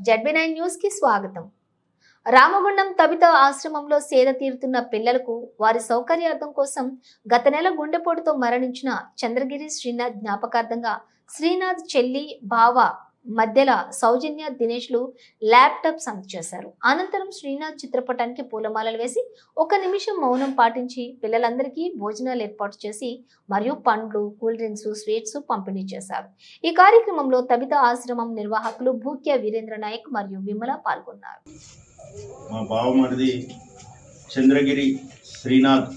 ZB nine న్యూస్కి స్వాగతం. Ramagundam Tabitha ఆశ్రమంలో సేద తీరుతున్న పిల్లలకు వారి సౌకర్యార్థం కోసం గత నెల గుండెపోటుతో మరణించిన చంద్రగిరి శ్రీనాథ్ జ్ఞాపకార్థంగా శ్రీనాథ్ చెల్లి బావ మధ్యలో సౌజన్య దినేష్లు ల్యాప్టాప్ ల్యాప్టాప్స్ చేశారు. అనంతరం శ్రీనాథ్ చిత్రపటానికి పూలమాలలు వేసి ఒక నిమిషం మౌనం పాటించి పిల్లలందరికీ భోజనాలు ఏర్పాటు చేసి మరియు పండ్లు కూల్ డ్రింక్స్ స్వీట్స్ పంపిణీ చేశారు. ఈ కార్యక్రమంలో తబిత ఆశ్రమం నిర్వాహకులు భూక్య వీరేంద్ర నాయక్ మరియు విమల పాల్గొన్నారు. మా బావమరిది చంద్రగిరి శ్రీనాథ్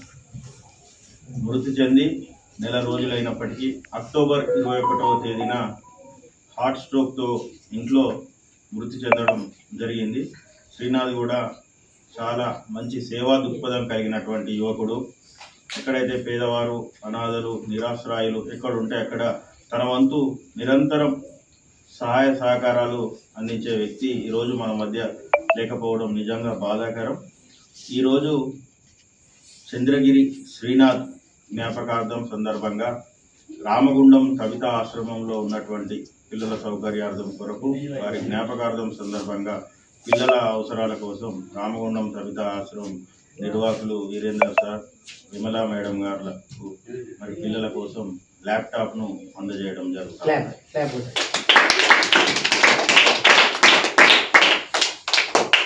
మృతి చెంది నెల రోజులైనప్పటికీ అక్టోబర్ ఇరవై ఒకటవ తేదీన హార్ట్ స్ట్రోక్తో ఇంట్లో మృతి చెందడం జరిగింది. శ్రీనాథ్ కూడా చాలా మంచి సేవా దృక్పథం కలిగినటువంటి యువకుడు. ఎక్కడైతే పేదవారు అనాథలు నిరాశ్రాయులు ఎక్కడ ఉంటే అక్కడ తన వంతు నిరంతరం సహాయ సహకారాలు అందించే వ్యక్తి ఈరోజు మన మధ్య లేకపోవడం నిజంగా బాధాకరం. ఈరోజు చంద్రగిరి శ్రీనాథ్ జ్ఞాపకార్థం సందర్భంగా రామగుండం కవితా ఆశ్రమంలో ఉన్నటువంటి పిల్లల సౌకర్యార్థం కొరకు వారి జ్ఞాపకార్థం సందర్భంగా పిల్లల అవసరాల కోసం రామగుండం కవిత ఆశ్రమం నిర్వాహకులు వీరేందర్ సార్ విమలా మేడం గారులకు మరి పిల్లల కోసం ల్యాప్టాప్ను అందజేయడం జరుగుతుంది.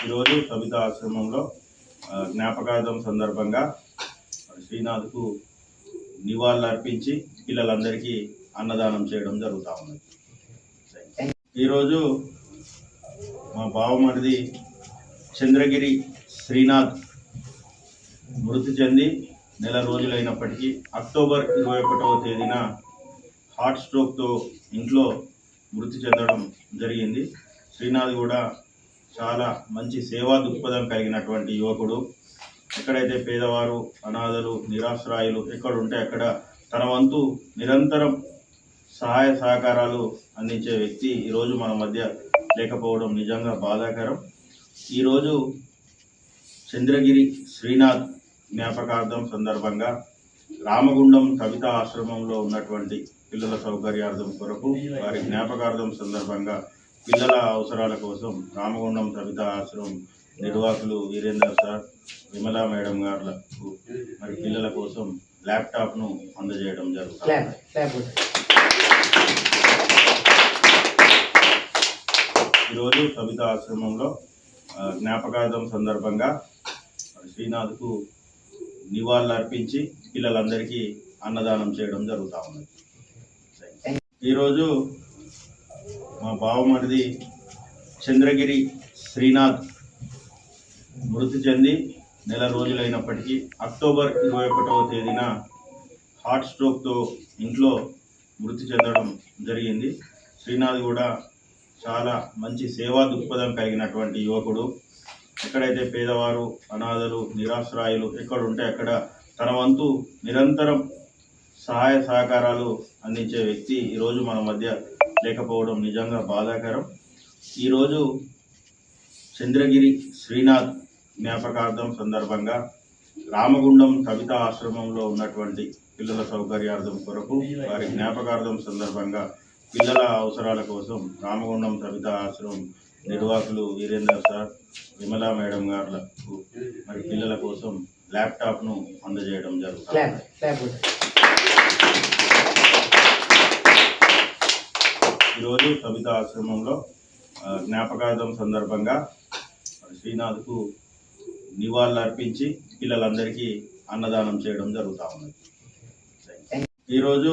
ఈరోజు కవిత ఆశ్రమంలో జ్ఞాపకార్థం సందర్భంగా శ్రీనాథ్కు నివాళులు అర్పించి పిల్లలందరికీ అన్నదానం చేయడం జరుగుతూ ఉన్నది. ఈరోజు మా బావమరిది చంద్రగిరి శ్రీనాథ్ మృతి చెంది నెల రోజులైనప్పటికీ అక్టోబర్ ఇరవై ఒకటవ తేదీన హార్ట్ స్ట్రోక్తో ఇంట్లో మృతి చెందడం జరిగింది. శ్రీనాథ్ కూడా చాలా మంచి సేవా దృక్పథం కలిగినటువంటి యువకుడు. ఎక్కడైతే పేదవారు అనాథలు నిరాశ్రాయులు ఎక్కడ ఉంటే అక్కడ తన వంతు నిరంతరం సహాయ సహకారాలు అందించే వ్యక్తి ఈరోజు మన మధ్య లేకపోవడం నిజంగా బాధాకరం. ఈరోజు చంద్రగిరి శ్రీనాథ్ జ్ఞాపకార్థం సందర్భంగా రామగుండం కవిత ఆశ్రమంలో ఉన్నటువంటి పిల్లల సౌకర్యార్థం కొరకు వారి జ్ఞాపకార్థం సందర్భంగా పిల్లల అవసరాల కోసం రామగుండం కవిత ఆశ్రమం నిర్వాహకులు వీరేందర్ సార్ విమలా మేడం గారులకు మరి పిల్లల కోసం ల్యాప్టాప్ను అందజేయడం జరుగుతుంది. ఈరోజు సవిత ఆశ్రమంలో జ్ఞాపకార్థం సందర్భంగా శ్రీనాథ్కు నివాళులు అర్పించి పిల్లలందరికీ అన్నదానం చేయడం జరుగుతూ ఉన్నది. ఈరోజు మా బావమరిది చంద్రగిరి శ్రీనాథ్ మృతి చెంది నెల రోజులైనప్పటికీ అక్టోబర్ ఇరవై ఒకటవ తేదీన హార్ట్ స్ట్రోక్తో ఇంట్లో మృతి చెందడం జరిగింది. శ్రీనాథ్ కూడా చాలా మంచి సేవా దృక్పథం కలిగినటువంటి యువకుడు. ఎక్కడైతే పేదవారు అనాథలు నిరాశ్రాయులు ఎక్కడ ఉంటే అక్కడ తన వంతు నిరంతరం సహాయ సహకారాలు అందించే వ్యక్తి ఈరోజు మన మధ్య లేకపోవడం నిజంగా బాధాకరం. ఈరోజు చంద్రగిరి శ్రీనాథ్ జ్ఞాపకార్థం సందర్భంగా రామగుండం కవిత ఆశ్రమంలో ఉన్నటువంటి పిల్లల సౌకర్యార్థం కొరకు వారి జ్ఞాపకార్థం సందర్భంగా పిల్లల అవసరాల కోసం రామగుండం కవిత ఆశ్రమం నిర్వాహకులు వీరేందర్ సార్ విమలా మేడం గారులకు మరి పిల్లల కోసం ల్యాప్టాప్ను అందజేయడం జరుగుతుంది. ఈరోజు కవిత ఆశ్రమంలో జ్ఞాపకార్థం సందర్భంగా శ్రీనాథ్కు నివాళులు అర్పించి పిల్లలందరికీ అన్నదానం చేయడం జరుగుతూ ఉన్నది. ఈరోజు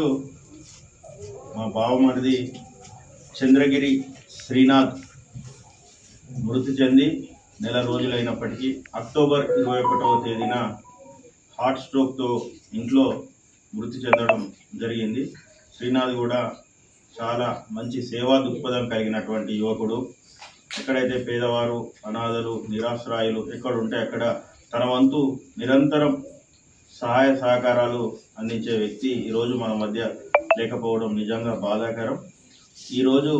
మా బావమరిది చంద్రగిరి శ్రీనాథ్ మృతి చెంది నెల రోజులైనప్పటికీ అక్టోబర్ ఇరవై ఒకటవ తేదీన హార్ట్ స్ట్రోక్తో ఇంట్లో మృతి చెందడం జరిగింది. శ్రీనాథ్ కూడా చాలా మంచి సేవా దృక్పథం కలిగినటువంటి యువకుడు. ఎక్కడైతే పేదవారు అనాథలు నిరాశ్రాయులు ఎక్కడ ఉంటే అక్కడ తన వంతు నిరంతరం సహాయ సహకారాలు అందించే వ్యక్తి ఈరోజు మన మధ్య లేకపోవడం నిజంగా బాధాకరం. ఈరోజు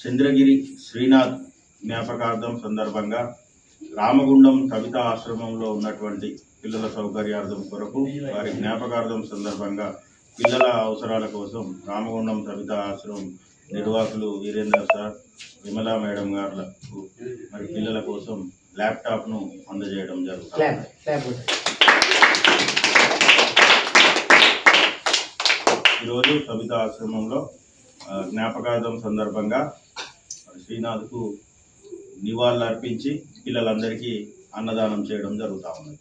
చంద్రగిరి శ్రీనాథ్ జ్ఞాపకార్థం సందర్భంగా రామగుండం కవిత ఆశ్రమంలో ఉన్నటువంటి పిల్లల సౌకర్యార్థం కొరకు వారి జ్ఞాపకార్థం సందర్భంగా పిల్లల అవసరాల కోసం రామగుండం కవిత ఆశ్రమం నిర్వాహకులు వీరేందర్ సార్ విమలా మేడం గారులకు మరి పిల్లల కోసం ల్యాప్టాప్ను అందజేయడం జరుగుతుంది. ఈరోజు కవిత ఆశ్రమంలో జ్ఞాపకార్థం సందర్భంగా శ్రీనాథ్కు నివాళులు అర్పించి పిల్లలందరికీ అన్నదానం చేయడం జరుగుతూ ఉన్నది.